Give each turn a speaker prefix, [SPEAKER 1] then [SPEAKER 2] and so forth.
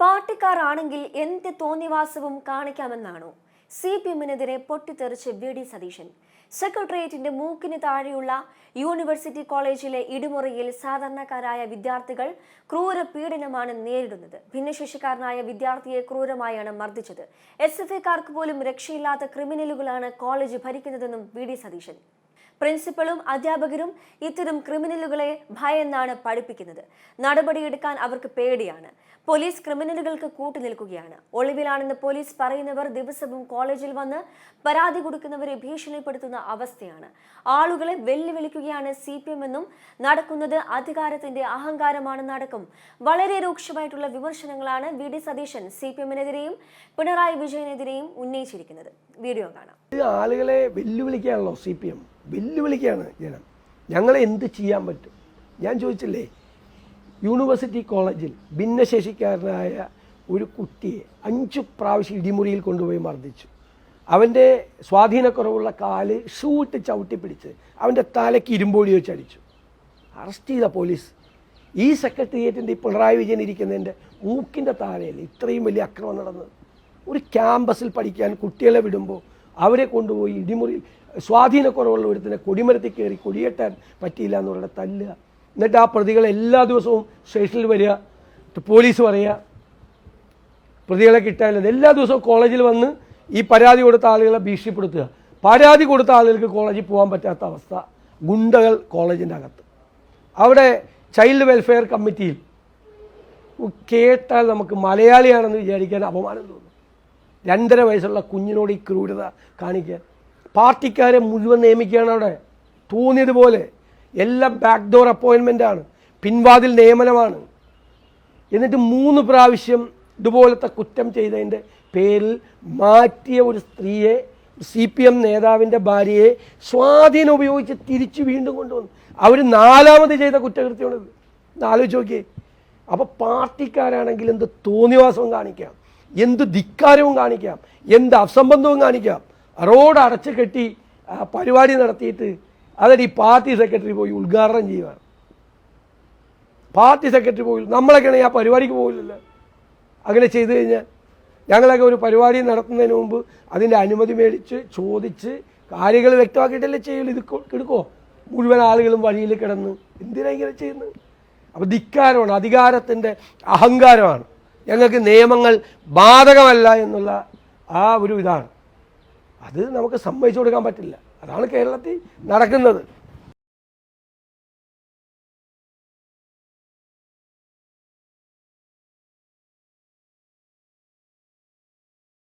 [SPEAKER 1] പാർട്ടിക്കാരാണെങ്കിൽ എന്ത് തോന്നിവാസവും കാണിക്കാമെന്നാണോ? C P എമ്മിനെതിരെ പൊട്ടിത്തെറിച്ച് V D Satheesan. സെക്രട്ടേറിയറ്റിന്റെ മൂക്കിന് താഴെയുള്ള യൂണിവേഴ്സിറ്റി കോളേജിലെ ഇടിമുറിയിൽ സാധാരണക്കാരായ വിദ്യാർത്ഥികൾ ക്രൂര പീഡനമാണ് നേരിടുന്നത്. ഭിന്നശേഷിക്കാരനായ വിദ്യാർത്ഥിയെ ക്രൂരമായാണ് മർദ്ദിച്ചത്. എസ് എഫ് ഐക്കാർക്ക് പോലും രക്ഷയില്ലാത്ത ക്രിമിനലുകളാണ് കോളേജ് ഭരിക്കുന്നതെന്നും വി ഡി സതീശൻ. പ്രിൻസിപ്പളും അധ്യാപകരും ഇത്തരം ക്രിമിനലുകളെ ഭയന്നാണ് പഠിപ്പിക്കുന്നത്. നടപടിയെടുക്കാൻ അവർക്ക് പേടിയാണ്. പോലീസ് ക്രിമിനലുകൾക്ക് കൂട്ടുനിൽക്കുകയാണ്. ഒളിവിലാണെന്ന് പോലീസ് പറയുന്നവർ ദിവസവും കോളേജിൽ വന്ന് പരാതി കൊടുക്കുന്നവരെ ഭീഷണിപ്പെടുത്തുന്ന അവസ്ഥയാണ്. ആളുകളെ വെല്ലുവിളിക്കുകയാണ് സി പി എം എന്നും നടക്കുന്നത് അധികാരത്തിന്റെ അഹങ്കാരമാണെന്നടക്കം വളരെ രൂക്ഷമായിട്ടുള്ള വിമർശനങ്ങളാണ് V D Satheesan C P എമ്മിനെതിരെയും Pinarayi വിജയനെതിരെയും ഉന്നയിച്ചിരിക്കുന്നത്. വീഡിയോ കാണാം.
[SPEAKER 2] ആളുകളെ വെല്ലുവിളിക്കാണല്ലോ സി പി എം. ഞങ്ങളെ എന്ത് ചെയ്യാൻ പറ്റും? ഞാൻ ചോദിച്ചില്ലേ യൂണിവേഴ്സിറ്റി കോളേജിൽ ഭിന്നശേഷിക്കാരനായ ഒരു കുട്ടിയെ അഞ്ച് പ്രാവശ്യം ഇടിമുറിയിൽ കൊണ്ടുപോയി മർദ്ദിച്ചു. അവന്റെ സ്വാധീനക്കുറവുള്ള കാൽ ഷൂട്ട് ചവിട്ടി പിടിച്ച് അവന്റെ തലയ്ക്ക് ഇരുമ്പോടി വെച്ച് അടിച്ചു. അറസ്റ്റ് ചെയ്ത പോലീസ് ഈ സെക്രട്ടേറിയറ്റിന്റെ ഈ പിണറായി വിജയൻ ഇരിക്കുന്നതിന്റെ മൂക്കിന്റെ താഴെ ഇത്രയും വലിയ അക്രമം നടന്നത് ഒരു ക്യാമ്പസിൽ പഠിക്കാൻ കുട്ടികളെ വിടുമ്പോൾ അവരെ കൊണ്ടുപോയി ഇടിമുറി സ്വാധീനക്കുറവുള്ള ഒരുത്തിനെ കൊടിമരത്തിൽ കയറി കൊടിയേറ്റാൻ പറ്റിയില്ല എന്നുള്ള തല്ലുക എന്നിട്ട് ആ പ്രതികൾ എല്ലാ ദിവസവും സ്റ്റേഷനിൽ വരിക പോലീസ് പറയുക. പ്രതികളെ കിട്ടാനില്ല. എല്ലാ ദിവസവും കോളേജിൽ വന്ന് ഈ പരാതി കൊടുത്ത ആളുകളെ ഭീഷണിപ്പെടുത്തുക. പരാതി കൊടുത്ത ആളുകൾക്ക് കോളേജിൽ പോകാൻ പറ്റാത്ത അവസ്ഥ. ഗുണ്ടകൾ കോളേജിന്റെ അകത്ത്. അവിടെ ചൈൽഡ് വെൽഫെയർ കമ്മിറ്റിയിൽ കേട്ടാൽ നമുക്ക് മലയാളിയാണെന്ന് വിചാരിക്കാൻ അപമാനം തോന്നും. രണ്ടര വയസ്സുള്ള കുഞ്ഞിനോട് ഈ ക്രൂരത കാണിക്കാൻ. പാർട്ടിക്കാരെ മുഴുവൻ നിയമിക്കുകയാണ് അവിടെ. തോന്നിയതുപോലെ എല്ലാം ബാക്ക് ഡോർ അപ്പോയിൻമെന്റാണ് പിൻവാതിൽ നിയമനമാണ്. എന്നിട്ട് മൂന്ന് പ്രാവശ്യം ഇതുപോലത്തെ കുറ്റം ചെയ്തതിന്റെ പേരിൽ മാറ്റിയ ഒരു സ്ത്രീയെ സി പി എം നേതാവിന്റെ ഭാര്യയെ സ്വാധീനം ഉപയോഗിച്ച് തിരിച്ചു വീണ്ടും കൊണ്ടുവന്നു. അവർ നാലാമത് ചെയ്ത കുറ്റകൃത്യമാണിത് ആലോചിച്ച് നോക്കിയേ. അപ്പോൾ പാർട്ടിക്കാരാണെങ്കിൽ എന്ത് തോന്നിവാസവും കാണിക്കാം? എന്ത് ധിക്കാരവും കാണിക്കാം? എന്ത് അസംബന്ധവും കാണിക്കാം? റോഡ് അടച്ചു കെട്ടി പരിപാടി നടത്തിയിട്ട് അതിൽ ഈ പാർട്ടി സെക്രട്ടറി പോയി ഉദ്ഘാടനം ചെയ്യുകയാണ് പാർട്ടി സെക്രട്ടറി പോയി നമ്മളൊക്കെയാണെങ്കിൽ ആ പരിപാടിക്ക് പോകില്ലല്ലോ അങ്ങനെ ചെയ്തു കഴിഞ്ഞാൽ ഞങ്ങളൊക്കെ ഒരു പരിപാടി നടത്തുന്നതിന് മുമ്പ് അതിന്റെ അനുമതി മേടിച്ച് ചോദിച്ച് കാര്യങ്ങൾ വ്യക്തമാക്കിയിട്ടല്ലേ ചെയ്യുള്ളൂ. ഇത് എടുക്കുമോ മുഴുവൻ ആളുകളും വഴിയിൽ കിടന്ന് എന്തിനാണ് ഇങ്ങനെ ചെയ്യുന്നത്? അപ്പോൾ ധിക്കാരമാണ് അധികാരത്തിന്റെ അഹങ്കാരമാണ്. ഞങ്ങൾക്ക് നിയമങ്ങൾ ബാധകമല്ല എന്നുള്ള ആ ഒരു ഇതാണ്. അത് നമുക്ക് സമ്മതിച്ചു കൊടുക്കാൻ പറ്റില്ല. അതാണ് കേരളത്തിൽ നടക്കുന്നത്.